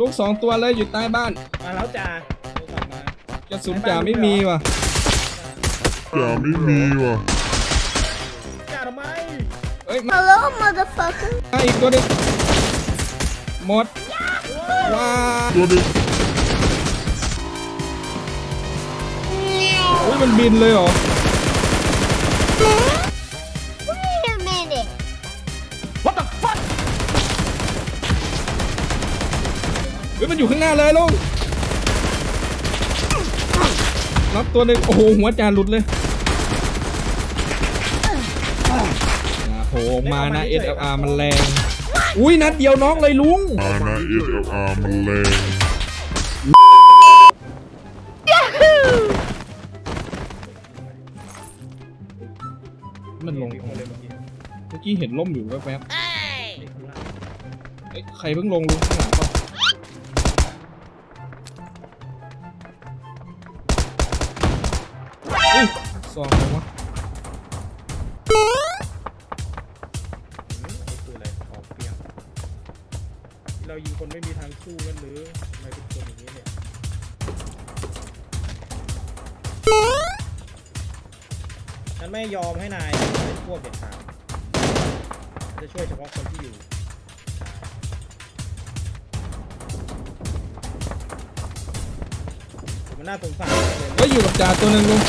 ลูกสองตัวเลยอยู่ใต้บ้านมาแล้วจ้าโทรศัพท์มากระสุนจ่าไม่มีว่ะจ่าไม่มีว่ะจ้าทำไมเอ้ยมา Hello, motherfucker. มาอีกตัวหนึงหมดว้าตัวหนึงอุ้ยมันบินเลยเหรอ เฮ้ยมันอยู่ข้างหน้าเลยลุงรับตัวหนึ่งโอ้โหหัวจานหลุดเลยอย่าโผล่ออกมานะ SLR มันแรงอุ้ยนัดเดียวน้องเลยลุง มานะ SLR มันแรงมันลงมีคนเลยเมื่อกี้เมื่อกี้เห็นล่มอยู่แวบนี่ข้างล่างๆเอ้ยใครเพิ่งลงลุง ซองอะไรวะอืมไอ้ตัวอะไรออกเปรี้ยวที่เรายิงคนไม่มีทางสู้กันหรือทำไมเป็นคนอย่างนี้เนี่ยฉันไม่ยอมให้นายเป็นพวกเด็ดขาดจะช่วยเฉพาะคนที่อยู่ผมมันน่าสงสารจังเลยเฮ้ยอยู่กับจ่าตัวหนึ่งลุง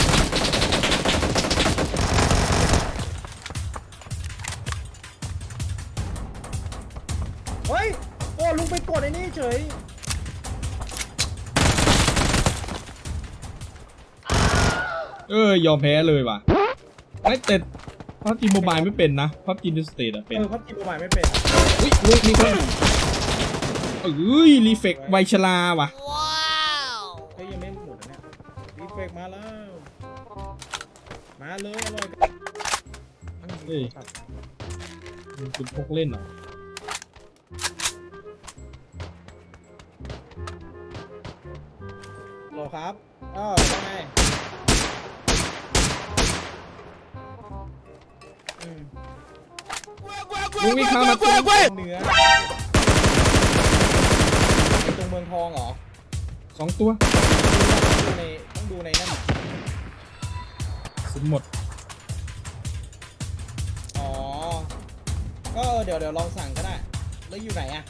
ดไอ้นี่เฉยเอ้ยยอมแพ้เลยว่ะไอ้ยแต่พับจีโมบายไม่เป็นนะพับจีดิสเตทอะเป็นเออพับจีบใหม่ไม่เป็นอุ้ยลุงมีคนเอ้ยรีเฟกไวชลาว่ะเฮ้ยยังไม่หมดนะเนี่ยรีเฟกมาแล้ว มาเลยอร่อยกันเฮ้ยมันเป็นพกเล่นเหรอ ครับอ้าวว่าไงอืมลุงมีข่าวมาตัวเหนือไอ้ตรงเมืองทองเหรอสองตัวต้องดูในต้องดูในนั่นสุดหมด อ๋อ ก็เดี๋ยวเดี๋ยวลองสั่งก็ได้ แล้วอยู่ไหนอะ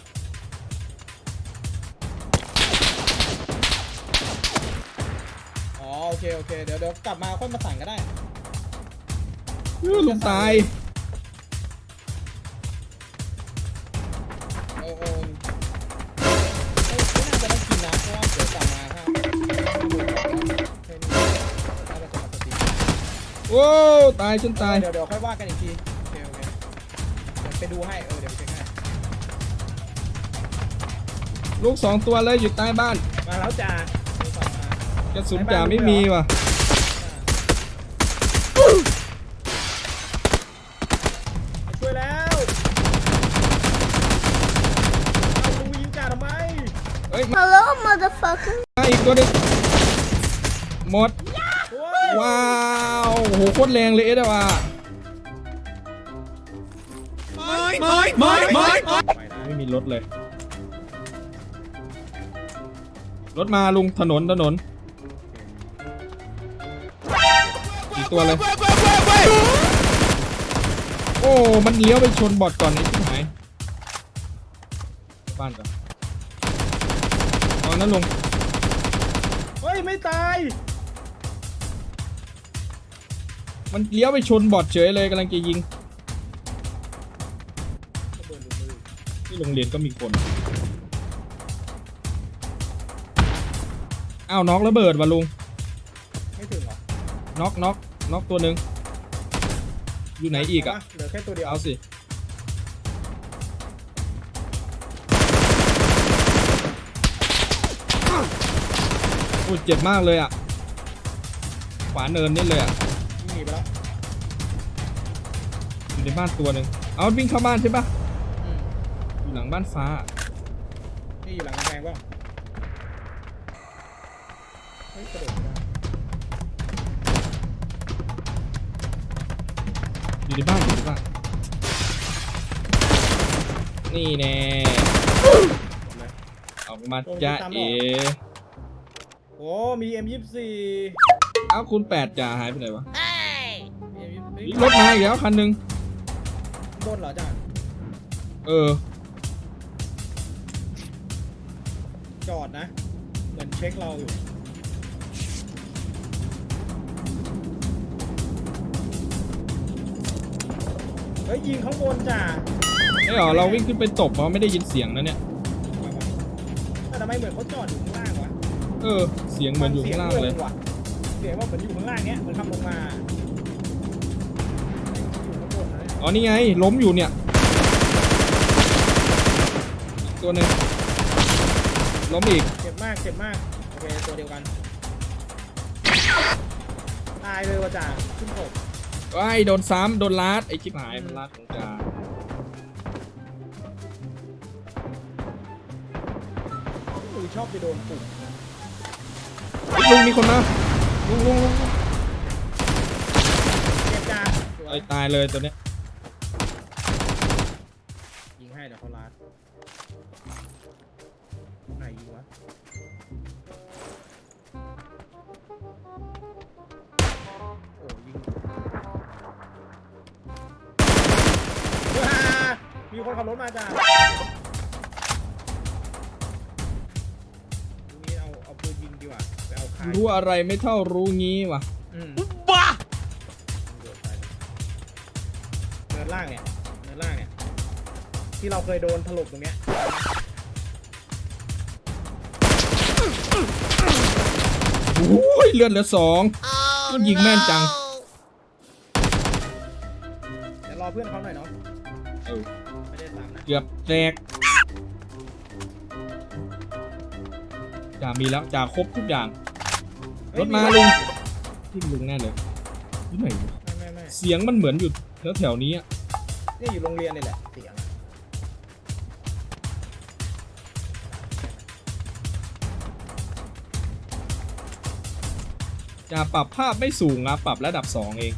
เคโอเคเดี๋ยวเดี๋ยวกลับมาค่อยมาสั่งก็ได้เออลุงตายเออเออไม่ไม่น่าจะต้องกินนะเพราะว่าเดี๋ยวกลับมาถ้าแค่นี้น่าจะมาสติโอ้ตายฉันตาย เดี๋ยวเดี๋ยวค่อยว่ากันอีกทีโอเคโอเคเดี๋ยวไปดูให้เออเดี๋ยวไปเช็คให้ลูกสองตัวเลยอยู่ใต้บ้านมาแล้วจ้า กระสุนจ่าไม่มีว่ะมาช่วยแล้วเอาลุงยิงจ่าทำไมเฮ้ยมา Hello, motherfucker. มาอีกตัวหนึงหมด โอ้ยว้าวโอ้โหโคตรแรงเลยเอสอะไม่ได้ไม่มีรถเลย รถมาลุงถนนถนน อีกตัวเลย โอ้ มันเลี้ยวไปชนบอดก่อนไอ้ที่หายบ้านก่อนเอานั้นลุงเฮ้ย ไม่ตาย มันเลี้ยวไปชนบอดเฉยเลยกำลังจะยิง ที่โรงเรียนก็มีคน อ้าวน็อกระเบิดว่ะลุงไม่ถึงเหรอ น็อกน็อกน็อกตัวหนึ่งอยู่ไหนอีกอะ เหลือแค่ตัวเดียวเอาสิ โอ้ยเจ็บมากเลยอะ ขวาเนินนี่เลยอะหนีไปแล้วอยู่ในบ้านตัวหนึ่งเอาวิ่งเข้าบ้านใช่ปะอืมอยู่หลังบ้านฟ้า นี่อยู่หลังกำแพงเปล่าเฮ้ยกระโดดไม่ได้ อยู่ในบ้านอยู่ในบ้านนี่แน่หมดเลยเอาไปมาจ้าเอโอ้มี M24 เอ้าคุณแปดจ่าหายไปไหนวะมีรถมาอีกแล้วคันหนึ่งบนเหรอจ้าเออ จอดนะ เหมือนเช็คเราอยู่ ฮ้ยยิงข้างบนจ้าไม่หรอเราวิ่งขึ้นไปตบเพราะไม่ได้ยินเสียงนะเนี่ย แต่ทำไมเหมือนเขาจอดอยู่ข้างล่างวะเออ เสียงเหมือนอยู่ข้างล่างเลยสีว่ะเสียงว่าเหมือนอยู่ข้างล่างเนี้ยเหมือนขับลงมาอยู่ข้างบนนะเนี่ยอ๋อนี่ไง ล้มอยู่เนี่ยอีกตัวหนึ่งล้มอีก เจ็บมากเจ็บมากโอเคตัวเดียวกัน ตายเลยว่ะจ่าขึ้นหก ว้ายโดนซ้ำโดนลาดไอ้ชิบหายมันลาดของจ่าอุ้ยชอบไปโดนปุ่มเฮ้ยลุงมีคนมาลุงลุงลุงเจ็บจ่าสวไอ้ยตายเลยตัวเนี้ยยิงให้เดี๋ยวเขาลาด มีคนขับรถมาจ้าทีนี้เอาเอาปืนยิงดีกว่าไปเอาคายรู้อะไรไม่เท่ารู้งี้ว่ะอืมบ้าเดินไปเนินล่างเนี่ยเนินล่างเนี่ย ที่เราเคยโดนถล่มตรงเนี้ย โอ้ยเลือดเหลือสองมันยิงแม่นจัง เดี๋ยวรอเพื่อนเขาหน่อยเนาะเออ ไม่ได้ตามนะเกือบแตกจ่ามีแล้วจ่าครบทุกอย่าง รถมาลุงที่ลุงแน่เลยที่ไหนวะไม่ไม่ไม่เสียงมันเหมือนอยู่แถวแถวๆนี้อะนี่อยู่โรงเรียนนี่แหละเสียงอะจ่าปรับภาพไม่สูงนะปรับระดับสองเอง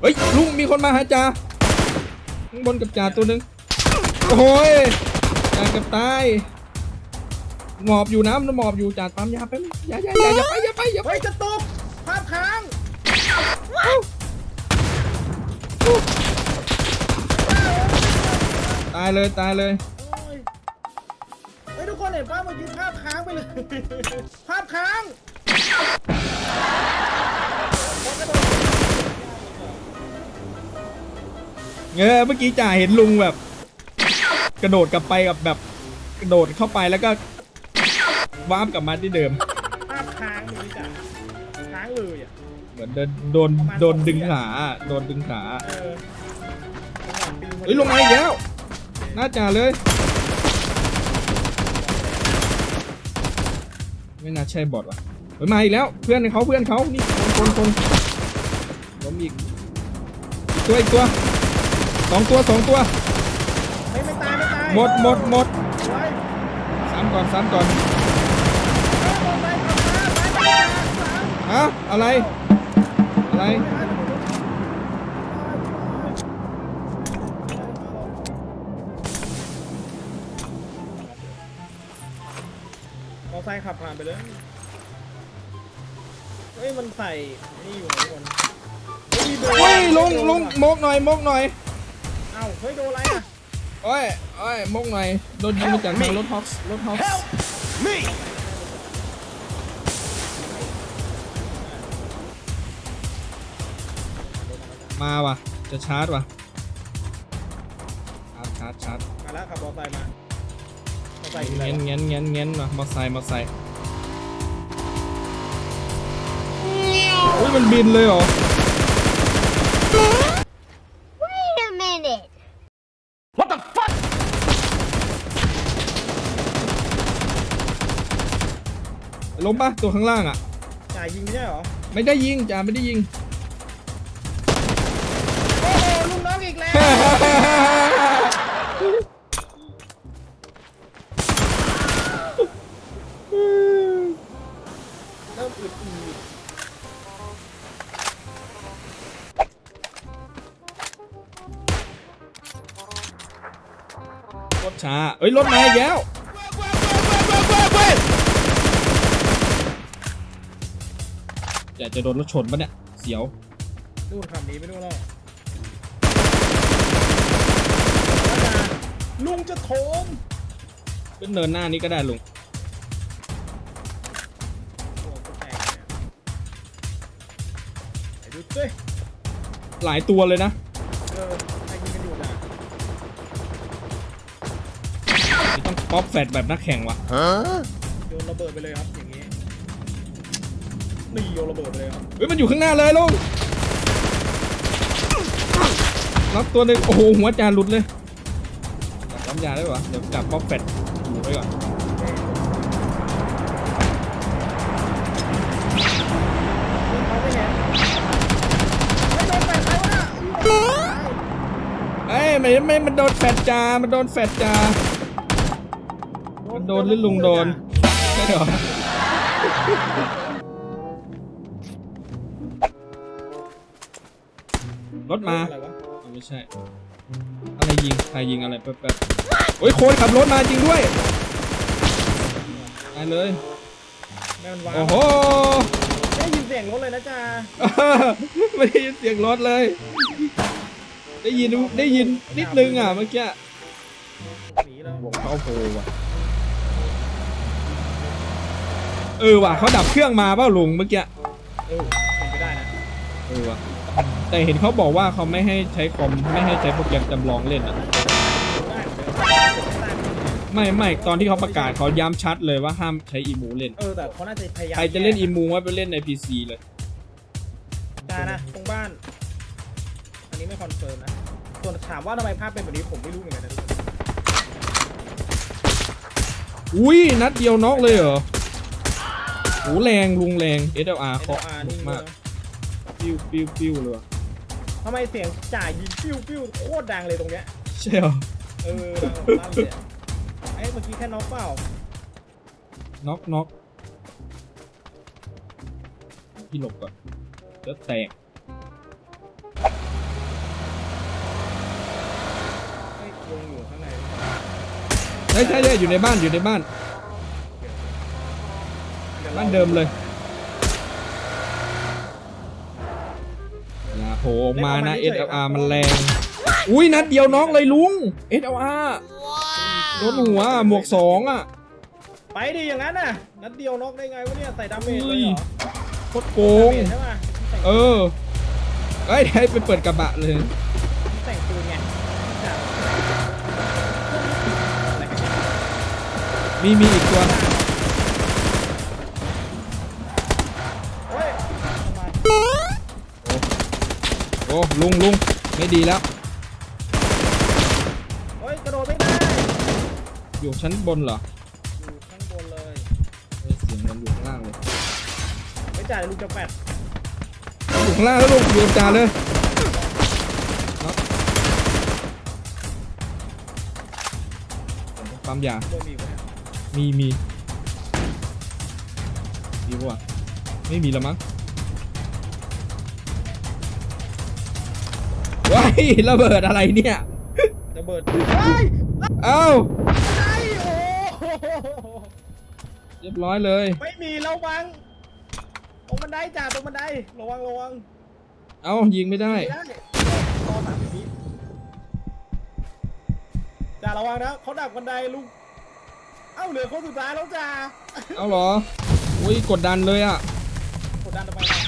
เฮ้ยลุงมีคนมาหาจ่า ข้างบนกับจ่าตัวหนึ่งโอ้ยจ่าเกับตาย หมอบอยู่นะมันหมอบอยู่จ่าปั๊มยาไปอย่าอย่าอย่าอย่าไปอย่าไปอย่าไปเฮ้ยจะตกภาพค้างตายเลยตายเลยโอ้ยเฮ้ยทุกคนเห็นป่ะเมื่อกี้ภาพค้างไปเลย ภาพค้าง เออเมื่อกี้จ่าเห็นลุงแบบ กระโดดกลับไปกับแบบกระโดดเข้าไปแล้วก็วาร์ปกลับมาที่เดิม ภาพค้างเลยจ้ะค้างเลยอะ เหมือนเดินโดนโดนดึงขาโดนดึงขาเออจังหวะปิวพอดีเฮ้ยลงมาอีกแล้วหน้าจ่าเลยไม่น่าใช่บอทว่ะเฮ้ยมาอีกแล้วเพื่อนเขาเพื่อนเขานี่คนคนคนล้มอีกอีกตัวอีกตัวส องตัวสองตัว ไม่ไม่ตายไม่ตายหมดหมดหมดไว้สามก่อนสามก่อนเอาไปเอามาไปไปสามฮะอะไร อะไร มอไซค์ขับผ่านไปเลยเฮ้ยมันใส่นี่อยู่ไหนทุกคนเฮ้ยมีเบอร์เฮ้ยลงโดนลงว่ะมกหน่อยมกหน่อย เอ้าเฮ้ยโดนอะไรอะโอ้ยโอ้ยมกหน่อยโดนยิงมาจากทางรถฮอคส์รถฮอคส์มาว่ะ จะชาร์จว่ะชาร์จชาร์จชาร์จมาแล้วขับมอไซค์มามอไซค์อยู่ไหนเงี้ยนวะเงี้ยนเงี้ยนเงี้ยนว่ะมอไซค์มอไซค์โอ้ยมันบินเลยเหรอ ล้มปะตัวข้างล่างอะ จ่ายยิงไม่ใช่เหรอ ไม่ได้ยิงจ่าไม่ได้ยิง โอ้โหลุงน้องอีกแล้ว เริ่มอึดอีดรถช้าเอ้ยรถมาอีกแล้ว จะจะโดนรถชนปะเนี่ย เสียวนู่นคำนี้ไม่นู่นหรอกลุงจะโถมเป็นเนินหน้านี้ก็ได้ลุงโอ้กูแตกเนี่ยไอ้ดูสิหลายตัวเลยนะ เออใครยิงกันอยู่นะนี่ต้องป๊อปแฟดแบบนักแข่งว่ะโยนระเบิดไปเลยครับอย่างงี้ นี่โยนระเบิดไปเลยครับเฮ้ยมันอยู่ข้างหน้าเลยลุงรับตัวหนึ่งโอ้โหหัวจานหลุดเลยจับน้ำยาได้ปะเดี๋ยวจับป๊อปแฟดอยู่ไว้ก่อนเขาไม่เห็นไม่โดนแปดใครวะน่ะเอ้ยไม่ไม่มันโดนแฟดจามันโดนแฟดจามันโดนหรือลุงโดนใช่เหรอ รถมาอะไรวะอ๋อไม่ใช่ อะไรยิง ใครยิงอะไรแป๊บๆโอ้ยโคนขับรถมาจริงด้วยไปเลย แม่มันว้าวโอ้โห ได้ยินเสียงรถเลยนะจ๊ะไม่ได้ยินเสียงรถเลย ได้ยินได้ยินนิดนึงอะเมื่อกี้หนีแล้ววงเขาโพว่ะเออว่ะเขาดับเครื่องมาเปล่าลุงเมื่อกี้ เออเป็นไปได้นะ เออว่ะ แต่เห็นเขาบอกว่าเขาไม่ให้ใช้คอมไม่ให้ใช้โปรแกรมจำลองเล่นอะได้เหมือนเดิมได้เหมือนเดิมไม่ไม่ตอนที่เขาประกาศเขาย้ำชัดเลยว่าห้ามใช้อีมูเล่น เออแต่เขาน่าจะพยายามใครจะเล่นอีมูว่าไปเล่นใน PC เลยจ้านะตรงบ้าน อันนี้ไม่คอนเฟิร์มนะ ส่วนถามว่าทำไมภาพเป็นแบบนี้ผมไม่รู้เหมือนกันนะทุกคนอุ้ยนัดเดียวน็อกเลยเหรอโหแรงลุงแรง SLR เคาะ SLR นี่มากเนอะ ปิ้วปิ้วปิ้วเลยว่ะทำไมเสียงจ่ายยิงปิ้วปิ้วโคตรดังเลยตรงเนี้ย ใช่เหรอเออดังแบบลั่นเลยอะเอ้ยเมื่อกี้แค่น็อกเปล่า น็อกน็อกพี่หลบก่อนเดี๋ยวแตกเฮ้ยลุงอยู่ข้างในใช่ใช่ใช่อยู่ในบ้านอยู่ในบ้าน บ้านเดิมเลย อย่าโผล่ออกมานะ SLR มันแรง อุ้ยนัดเดียวน็อกเลยลุง SLR โดนหัวหมวกสองอะไปดิอย่างนั้นน่ะนัดเดียวน็อกได้ไงวะเนี่ยใส่ดาเมจเลยเหรอโคตรโกงดาเมจใช่ปะใส่เออเอ้ยให้ไปเปิดกระบะเลย แต่งปืนไงจ่าอะไรกันเนี่ยมีมีอีกตัว อ้ลุงลุงไม่ดีแล้ว โอ้ยกระโดดไม่ได้อยู่ชั้นบนเหรออยู่ข้างบนเลยเฮ้ยเสียงมันอยู่ข้างล่างเลยไม่จ่ายลูกจะแปดอยู่ข้างล่างแล้วลุงอยู่กับจ่าเลยครับปั๊มยาโดนมีกว่าเนี่ยมีมีมีปะวะไม่มีแล้วมั้ง ว้ายระเบิดอะไรเนี่ยระเบิดเฮ้ยเอ้าไอ้โอ้โหเรียบร้อยเลยไม่มีระวังตรงบันไดจ่าตรงบันไดระวังระวังเอ้ายิงไม่ได้ไม่ได้รอสามสิบวิจ่าระวังนะเขาดักบันไดลูกเอ้าเหลือคนสุดท้ายแล้วจ่าเอาเหรออุ้ยกดดันเลยอะกดดันทำไมล่ะ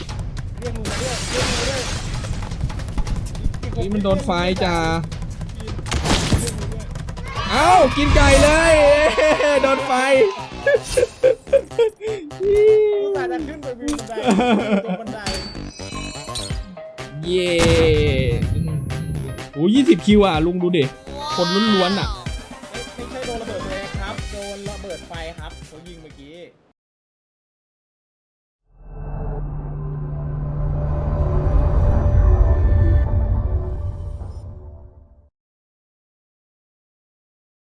เรียกลุงมาด้วยเรียกลุงมาด้วยอีกหก นี่มันโดนไฟจ้าเอ้ากินไก่เลยโดนไฟอุตส่าห์จะขึ้นไปวิวบันไดตรงบันไดเย่โอ้ยี่สิบคิวอะลุงดูดิคนล้วนๆอะอ่า